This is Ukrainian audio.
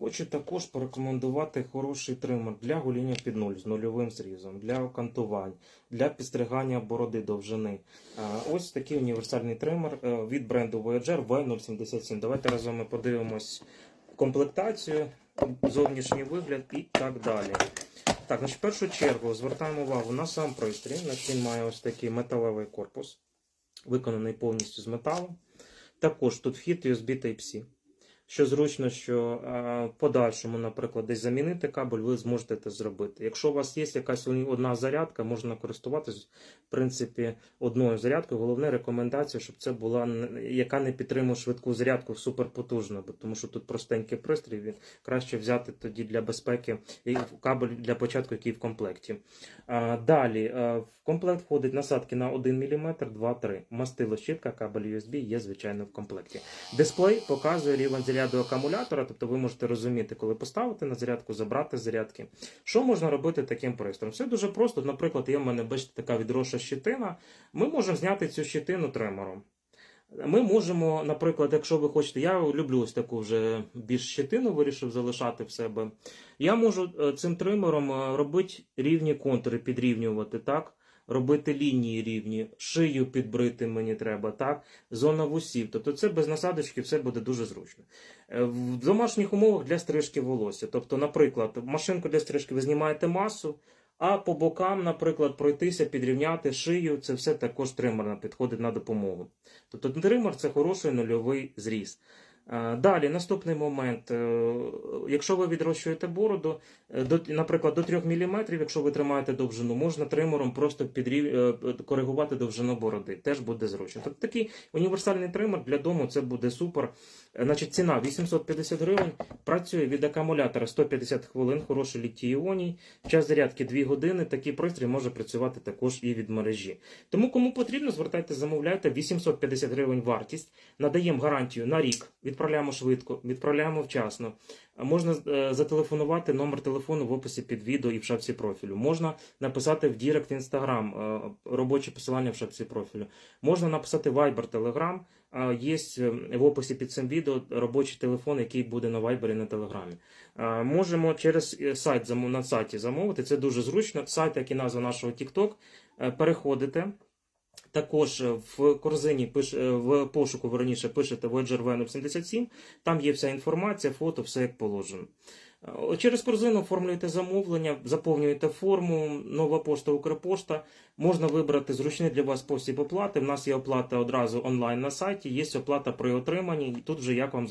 Хочу також порекомендувати хороший тример для гоління під нуль з нульовим зрізом, для окантувань, для підстригання бороди довжини. Ось такий універсальний тример е, від бренду Voyager V077. Давайте разом ми подивимось комплектацію, зовнішній вигляд і так далі. Так, значить, в першу чергу звертаємо увагу на сам пристрій. Значить, він має ось такий металевий корпус, виконаний повністю з металу. Також тут вхід USB Type-C. Що зручно, що е, в подальшому, наприклад, десь замінити кабель, ви зможете це зробити. Якщо у вас є якась одна зарядка, можна користуватися, в принципі, одною зарядкою. Головне рекомендація, щоб це була яка не підтримує швидку зарядку суперпотужно, тому що тут простенький пристрій, він краще взяти тоді для безпеки і кабель для початку, який в комплекті. Далі е, в комплект входить насадки на 1 мм, 2-3. Мастило щітка, кабель USB є, звичайно, в комплекті. Дисплей показує рівень заряду акумулятора, тобто ви можете розуміти, коли поставити на зарядку, забрати зарядки. Що можна робити таким пристроєм? Все дуже просто. Наприклад, є в мене бачите, така відросша щитина. Ми можемо зняти цю щитину тремором. Ми можемо, наприклад, якщо ви хочете, я люблю ось таку вже більш щитину, вирішив залишати в себе. Я можу е, цим тримером е, робити рівні контури, підрівнювати, так? Робити лінії рівні, шию підбрити мені треба, так? Зона вусів. Тобто це без насадочки все буде дуже зручно. Е, В домашніх умовах для стрижки волосся. Тобто, наприклад, машинку для стрижки ви знімаєте масу, а по бокам, наприклад, пройтися, підрівняти шию, це все також тример підходить на допомогу. Тобто тример це хороший нульовий зріз. Е, Далі, наступний момент. Е, Якщо ви відрощуєте бороду, е, до, наприклад, до 3 мм, якщо ви тримаєте довжину, можна тримером просто підрів... коригувати довжину бороди. Теж буде зручно. Тобто такий універсальний тример для дому це буде супер. Значить, ціна 850 гривень. Працює від акумулятора 150 хвилин, хороший літій іоній. Час зарядки 2 години. Такий пристрій може працювати також і від мережі. Тому кому потрібно, звертайте, замовляйте 850 гривень вартість. Надаємо гарантію на рік. Відправляємо швидко, відправляємо вчасно. Можна е, зателефонувати номер телефону в описі під відео і в шапці профілю. Можна написати в Дірект Інстаграм, робоче посилання в шапці профілю. Можна написати Viber, Telegram. Є е, в описі під цим відео робочий телефон, який буде на Viber і на Телеграмі. Можемо через е, сайт на сайті замовити. Це дуже зручно. Сайт, як і назва нашого TikTok. Переходите. Також е, в корзині пиш, е, в пошуку раніше пишете Voyager V077, там є вся інформація, фото, все як положено. Е, Через корзину оформлюєте замовлення, заповнюєте форму, нова пошта, Укрпошта. Можна вибрати зручний для вас спосіб оплати. У нас є оплата одразу онлайн на сайті, є оплата при отриманні, і тут вже як вам